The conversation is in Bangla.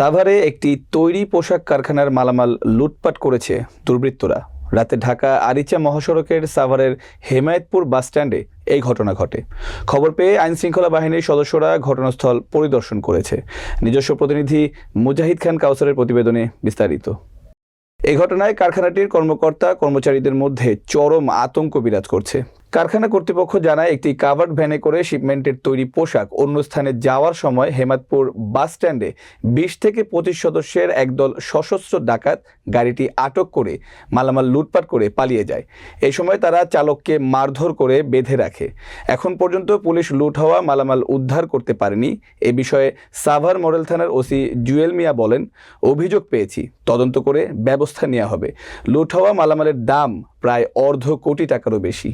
সাভারে একটি তৈরি পোশাক কারখানার মালামাল লুটপাট করেছে দুর্বৃত্তরা। রাতে ঢাকা আরিচা মহাসড়কের সাভারের হেমায়েতপুর বাস স্ট্যান্ডে এই ঘটনা ঘটে। খবর পেয়ে আইনশৃঙ্খলা বাহিনীর সদস্যরা ঘটনাস্থল পরিদর্শন করেছে। নিজস্ব প্রতিনিধি মুজাহিদ খান কাউসারের প্রতিবেদনে বিস্তারিত। এই ঘটনায় কারখানাটির কর্মকর্তা কর্মচারীদের মধ্যে চরম আতঙ্ক বিরাজ করছে। কারখানা কর্তৃপক্ষ জানায়, একটি কাভার্ড ভ্যানে করে শিপমেন্টের তৈরি পোশাক অন্য স্থানে যাওয়ার সময় হেমাদপুর বাস স্ট্যান্ডে বিশ থেকে পঁচিশ সদস্যের একদল সশস্ত্র ডাকাত গাড়িটি আটক করে মালামাল লুটপাট করে পালিয়ে যায়। এই সময় তারা চালককে মারধর করে বেঁধে রাখে। এখন পর্যন্ত পুলিশ লুট হওয়া মালামাল উদ্ধার করতে পারেনি। এ বিষয়ে সাভার মডেল থানার ওসি জুয়েল মিয়া বলেন, অভিযোগ পেয়েছি। তদন্ত করে ব্যবস্থা নেওয়া হবে। লুট হওয়া মালামালের দাম প্রায় অর্ধ কোটি টাকারও বেশি।